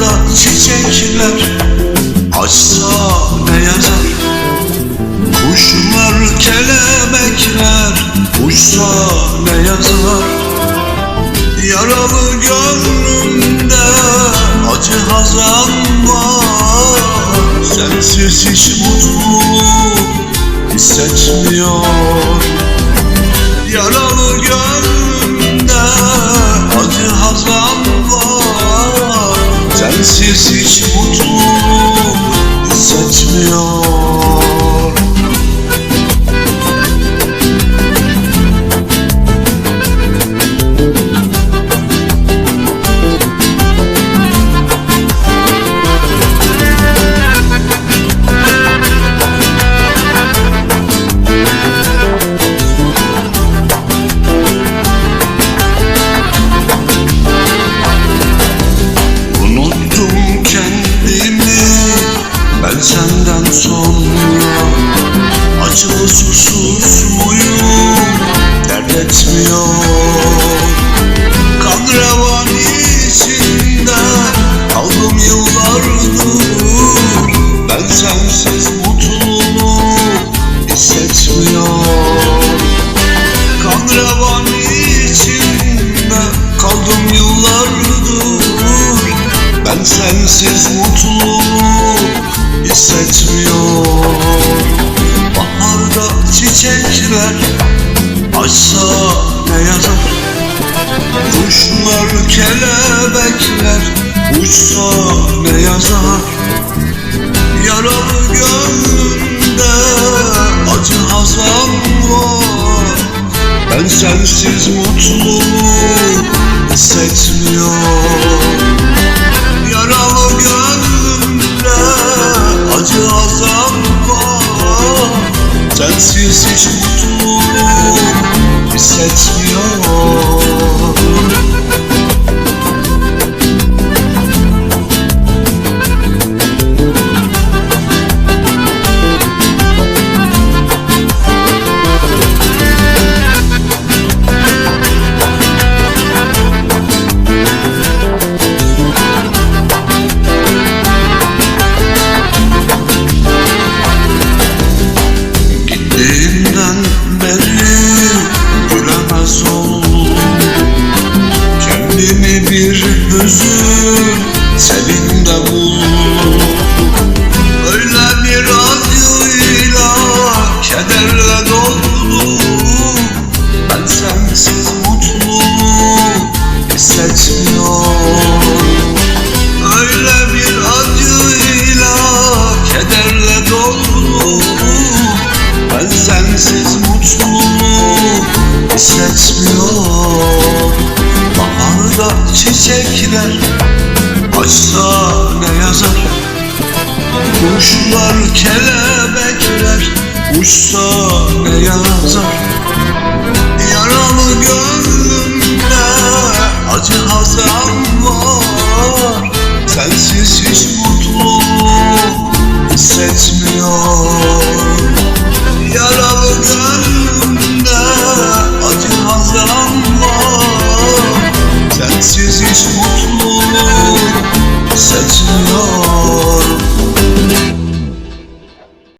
Baharda çiçekler açsa ne yazar Kuşlar kelebekler uçsa ne yazar? Yaralı gönlümde acı hazan var. Sensiz hiç mutluluk hissetmiyor Sensiz hiç mutluluk hissetmiyor etmiyor. İçinde kaldım yıllardır Ben sensiz mutluluk hissetmiyor Kan revan içinde kaldım yıllardır Ben sensiz mutluluk hissetmiyor açsa ne yazar? Kuşlar kelebekler uçsa ne yazar? Yaralı gönlümde acı hazan var. Ben sensiz mutluluk hissetmiyor Yaralı gönlümde acı hazan var. Sensiz hiç mutluluk hissetmiyor не бежит. Çiçekler açsa ne yazar? Kuşlar kelebekler uçsa ne yazar